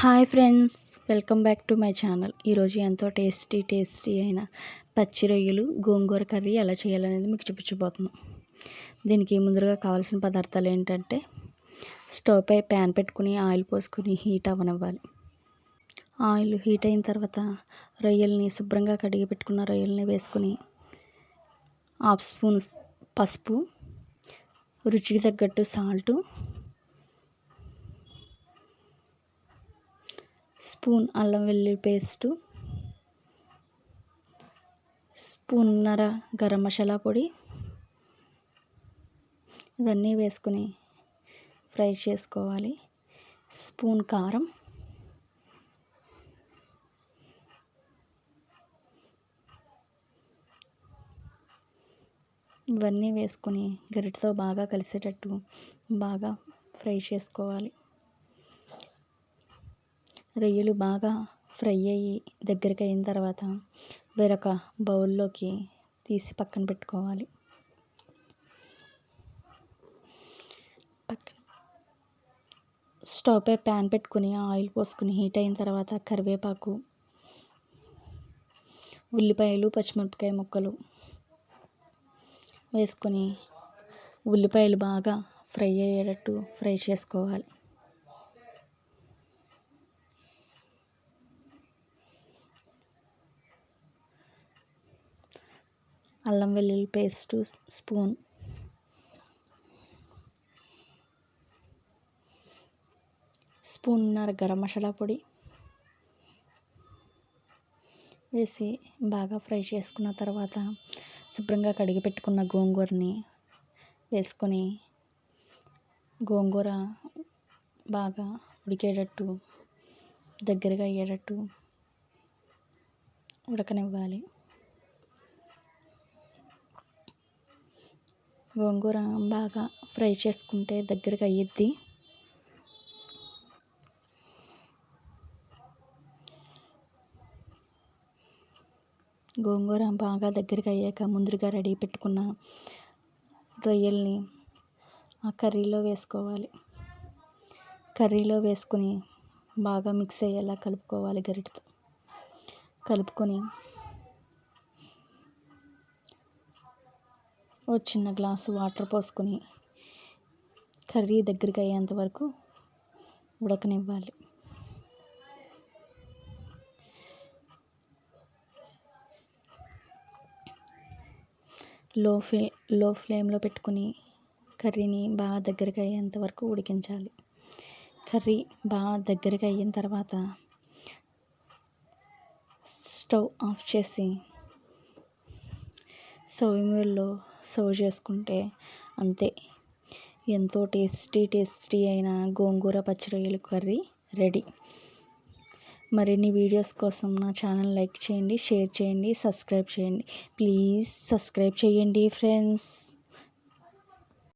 Hi friends welcome back to my channel. ఈరోజు ఎంతో tasty tasty అయిన పచ్చి రొయ్యలు గోంగూర కర్రీ ఎలా చేయాలనేది మీకు చూపించబోతున్నాం. దీనికి ముందుగా కావాల్సిన పదార్థాలు ఏంటంటే స్టవ్ పై ప్యాన్ పెట్టుకుని ఆయిల్ పోసుకుని హీట్ అవ్వనివ్వాలి. ఆయిల్ హీట్ అయిన తర్వాత రొయ్యల్ని శుభ్రంగా కడిగి పెట్టుకున్న రొయ్యల్ని వేసుకుని హాఫ్ స్పూన్ పసుపు రుచికి తగ్గట్టు సాల్టు స్పూన్ అల్లం వెల్లుల్లి పేస్టు స్పూన్నర గరం మసాలా పొడి ఇవన్నీ వేసుకుని ఫ్రై చేసుకోవాలి. స్పూన్ కారం ఇవన్నీ వేసుకొని గరిటతో బాగా కలిసేటట్టు బాగా ఫ్రై చేసుకోవాలి. రొయ్యలు బాగా ఫ్రై అయ్యి దగ్గరికి అయిన తర్వాత వేరొక బౌల్లోకి తీసి పక్కన పెట్టుకోవాలి. పక్కన. స్టవ్ పై ప్యాన్ పెట్టుకుని ఆయిల్ పోసుకుని హీట్ అయిన తర్వాత కరివేపాకు ఉల్లిపాయలు పచ్చిమిరపకాయ ముక్కలు వేసుకొని ఉల్లిపాయలు బాగా ఫ్రై అయ్యేటట్టు ఫ్రై చేసుకోవాలి. అల్లం వెల్లుల్లి పేస్టు స్పూన్. స్పూన్నర గరం మసాలా పొడి వేసి బాగా ఫ్రై చేసుకున్న తర్వాత శుభ్రంగా కడిగి పెట్టుకున్న గోంగూరని వేసుకొని గోంగూర బాగా ఉడికేటట్టు దగ్గరగా అయ్యేటట్టు ఉడకనివ్వాలి. గోంగూర బాగా ఫ్రై చేసుకుంటే దగ్గరగా అయ్యిద్ది. గోంగూర బాగా దగ్గరగా అయ్యాక ముందుగా రెడీ పెట్టుకున్న రొయ్యల్ని ఆ కర్రీలో వేసుకోవాలి. కర్రీలో వేసుకొని బాగా మిక్స్ అయ్యేలా కలుపుకోవాలి గరిటతో. కలుపుకొని ఓ చిన్న గ్లాసు వాటర్ పోసుకొని కర్రీ దగ్గరికి అయ్యేంత వరకు ఉడకనివ్వాలి. లో ఫ్లే లో ఫ్లేమ్లో పెట్టుకుని కర్రీని బాగా దగ్గరికి అయ్యేంత వరకు ఉడికించాలి. కర్రీ బాగా దగ్గరికి అయిన తర్వాత స్టవ్ ఆఫ్ చేసి సోవిమీల్లో సర్వ్ చేసుకుంటే అంతే. ఎంతో టేస్టీ టేస్టీ అయిన గోంగూర పచ్చి రొయ్యల కర్రీ రెడీ. మరిన్ని వీడియోస్ కోసం నా ఛానల్ లైక్ చేయండి షేర్ చేయండి సబ్స్క్రైబ్ చేయండి. ప్లీజ్ సబ్స్క్రైబ్ చేయండి ఫ్రెండ్స్.